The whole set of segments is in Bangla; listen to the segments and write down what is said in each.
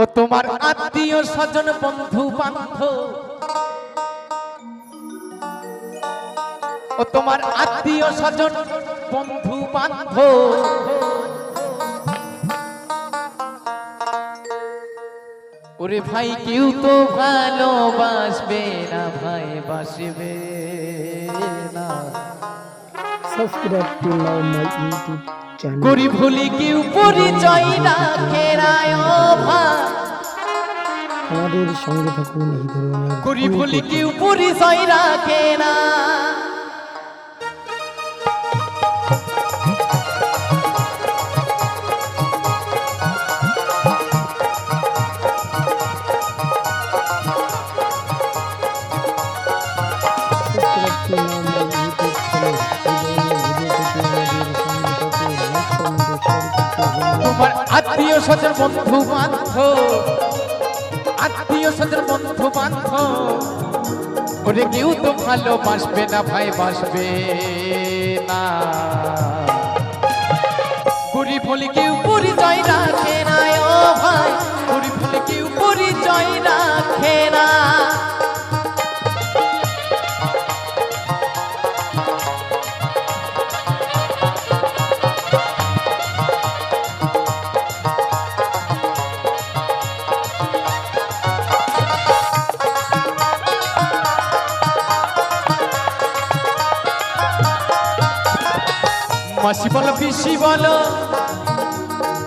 ও তোমার আত্মীয় স্বজন, বন্ধু বান্ধব ও তোমার আত্মীয় স্বজন, বন্ধু বান্ধব ওরে ভাই, কেউ তো ভালোবাসবে না, ভাই বাসবে না to now my YouTube channel. করি ভুলি কেউ পরিচয় রাখে রায় ভাই আমাদের সঙ্গে থাকুন এই ধরনের করি ভুলি। কেউ পরিচয় রাখে না। আত্মীয় স্বজন বন্ধু বান্ধব। আত্মীয় স্বজন বন্ধু বান্ধব। ওরে কেউ তো ভালোবাসবে না, ভাই বাসবে না। পুরি হলে কেউ পরিচয় রাখে না, ও ভাই। পুরি হলে কেউ পরিচয় রাখে মাসি বলো, পিসি বলো।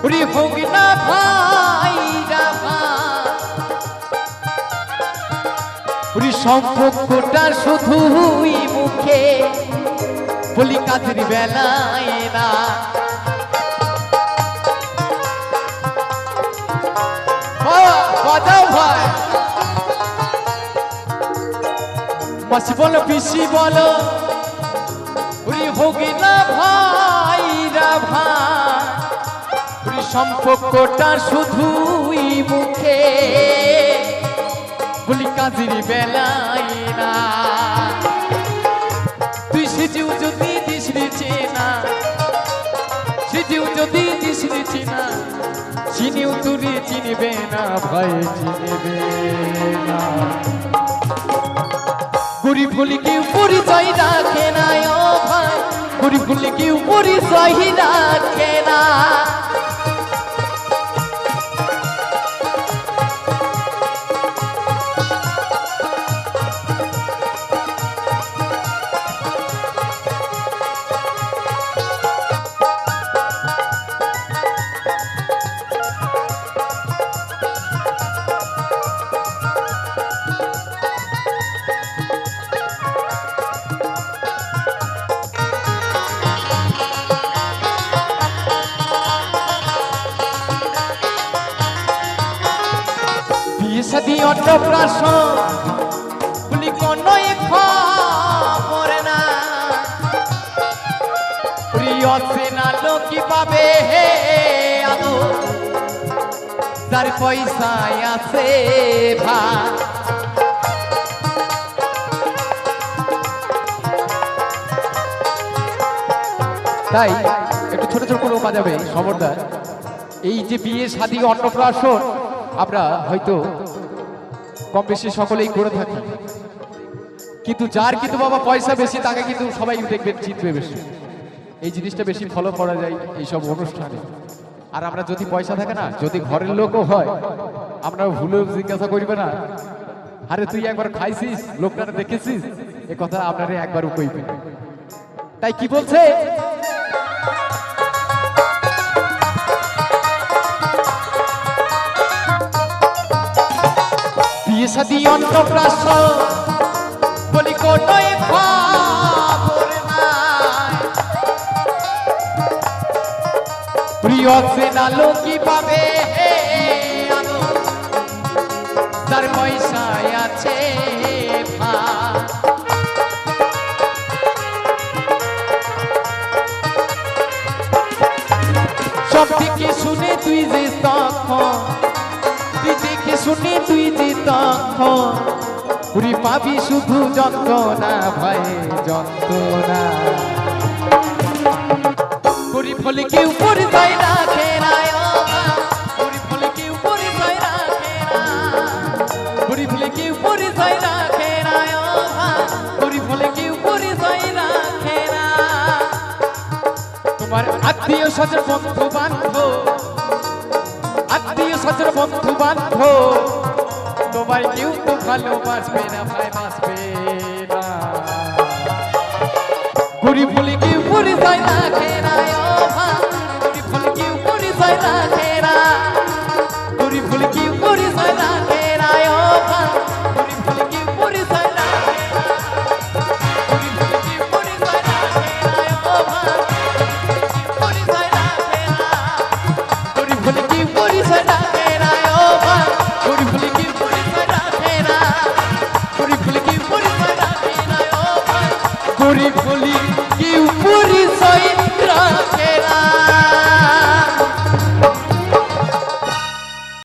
উড়ি হোক না ভাই উড়ি সম্পর্কটা শুধুই মুখে, বলি কাজের বেলায় না। বাজাও ভাই। পিসি বলো। উনি হোগি না ভাইরা ভাই সম্পর্কটা শুধুই মুখে। বলি কাজের না তুই সেজেও যদি দিস চেনা সেজেও যদি দিস চেনা, চিনিও চিনবে না, ভয় চিনবে না। গরিব হলে কেউ পরিচয় রাখে না ও ভাই গরিব হলে কেউ পরিচয় রাখে না অন্নপ্রাশন বলি কোন খবর না। প্রিয় সেনা লোকি পাবে হে আলো। যার পয়সায় আছে ভাই তাই একটু ছোট ছোট করে বাজাবে খবরদার এই যে বিয়ে শাদী অন্নপ্রাশন, আমরা হয়তো কম বেশি সকলেই করে থাকি। কিন্তু যার কিন্তু বাবা পয়সা বেশি, তাকে কিন্তু সবাই দেখবেন জিতবে বেশি। এই জিনিসটা বেশি ফলো করা যায় এইসব অনুষ্ঠানে। আর আমরা যদি পয়সা থাকে না, যদি ঘরের লোকও হয় আমরা ভুলেও জিজ্ঞাসা করিবে না। আরে তুই একবার খাইছিস লোকটা দেখেছিস? এ কথা আপনারে একবারও কইবে তাই কি বলছে? সাদি অন্নপ্রাশন বলি, কোনোই খবর নাই। প্রিয় সেনা লোকি পাবে তার পয়সায় আছে সব থেকে শুনে তুই যে তখন ডাকে শুনে তুই যে তখন পুরি পাবি শুধু যন্ত্রণা, ভয়ে যন্ত্রণা। পুরি ফলকে উপর তাই রাখে রায় পুরি ফলকে উপর তাই রাখে পুরি ফলকে উপর তাই রাখে রায় পুরি ফলকে উপর তাই রাখে তোমার আত্মীয় স্বজন বন্ধু বান্ধব স্বজন বন্ধু বান্ধব তোমার কেউ তো ভালোবাসবে না ভাই বাসবে না। গরিব বলে কেউ পরিচয় খেয়ে না গরিব